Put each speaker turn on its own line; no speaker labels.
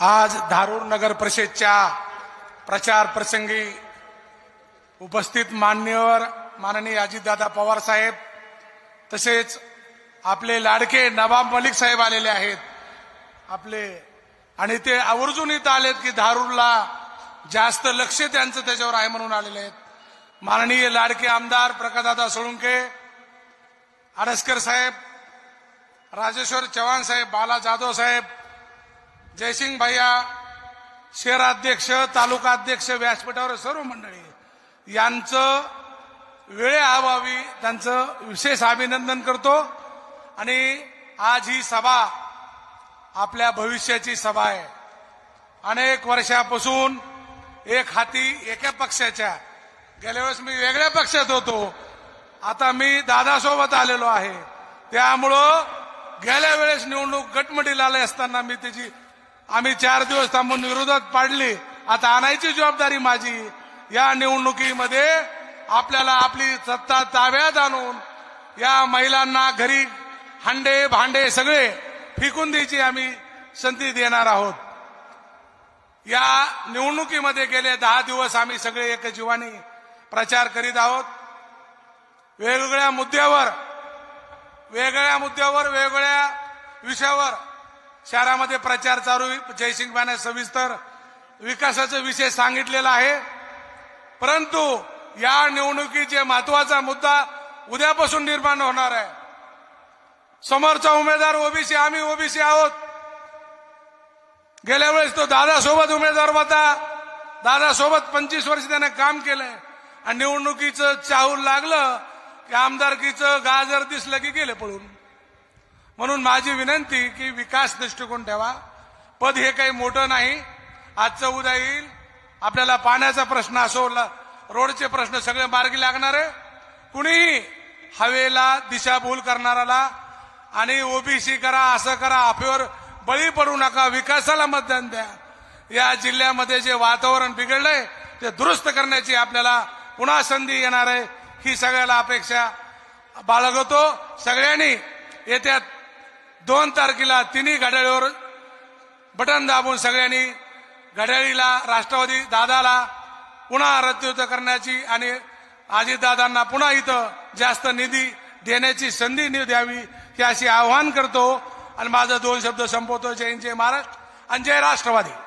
आज धारूर नगर परिषदच्या प्रचार प्रसंगी उपस्थित मान्यवर माननीय अजितदादा पवार साहेब तसेच आपले लाडके नवाब मलिक साहेब आलेले आहेत. आपले आणि ते आवर्जून इथं आलेत की धारूरला जास्त लक्ष त्यांचं त्याच्यावर आहे म्हणून आलेले आहेत. माननीय लाडके आमदार प्रकाशदादा सोळुंके आडसकर साहेब राजेश्वर चव्हाण साहेब बाला जाधव साहेब जयसिंग भैया शहराध्यक्ष तालुका अध्यक्ष व्यासपीठावर सर्व मंडळी यांचं वेळेअभावी त्यांचं विशेष अभिनंदन करतो. आणि आज ही सभा आपल्या भविष्याची सभा आहे. अनेक वर्षापासून एक हाती एका पक्षाच्या. गेल्या वेळेस मी वेगळ्या पक्षात होतो. आता मी दादासोबत आलेलो आहे. त्यामुळं गेल्या वेळेस निवडणूक गटमडीला आले असताना मी त्याची आम्ही चार दिवस थांबून विरोधात पाडली. आता आणायची जबाबदारी माझी. या निवडणुकीमध्ये आपल्याला आपली सत्ता ताब्यात आणून या महिलांना घरी हांडे भांडे सगळे फेकून द्यायची आम्ही संधी देणार आहोत. या निवडणुकीमध्ये गेले दहा दिवस आम्ही सगळे एक जीवाने प्रचार करीत आहोत. वेगवेगळ्या मुद्द्यावर वेगळ्या मुद्द्यावर वेगवेगळ्या विषयावर शहरामध्ये प्रचार चालू जयसिंग बाने सविस्तर विकासाचा विषय सांगितलेला आहे. परंतु या निवडणुकीचे महत्त्वाचा मुद्दा उद्यापासून निर्माण होणार आहे. समोरचा उमेदवार ओबीसी आम्ही ओबीसी आहोत. गेल्या वेळेस तो दादासोबत उमेदवार होता. दादासोबत पंचवीस वर्ष त्याने काम केलंय. आणि निवडणुकीचं चाहूल लागलं की आमदारकीचं गाजर दिसलं की गेले पळून. म्हणून माझी विनंती की विकास दृष्टिकोन ठेवा. पद हे काही मोठं नाही. आजचं उद्या येईल. आपल्याला पाण्याचा प्रश्न असो रोडचे प्रश्न सगळे मार्गी लागणार. आहे कुणीही हवेला दिशाभूल करणाराला आणि ओबीसी करा असं करा अफेवर बळी पडू नका विकासाला मतदान द्या. या जिल्ह्यामध्ये जे वातावरण बिघडलंय ते दुरुस्त करण्याची आपल्याला पुन्हा संधी येणार आहे. ही सगळ्याला अपेक्षा बाळगतो. सगळ्यांनी येत्या दोन तारखेला तिन्ही घड्याळीवर बटन दाबून सगळ्यांनी घड्याळीला राष्ट्रवादी दादाला पुन्हा रद्द करण्याची आणि अजितदादांना पुन्हा इथं जास्त निधी देण्याची संधी नि- द्यावी हे अशी आवाहन करतो. आणि माझं दोन शब्द संपवतो. जय जय महाराष्ट्र आणि जय राष्ट्रवादी.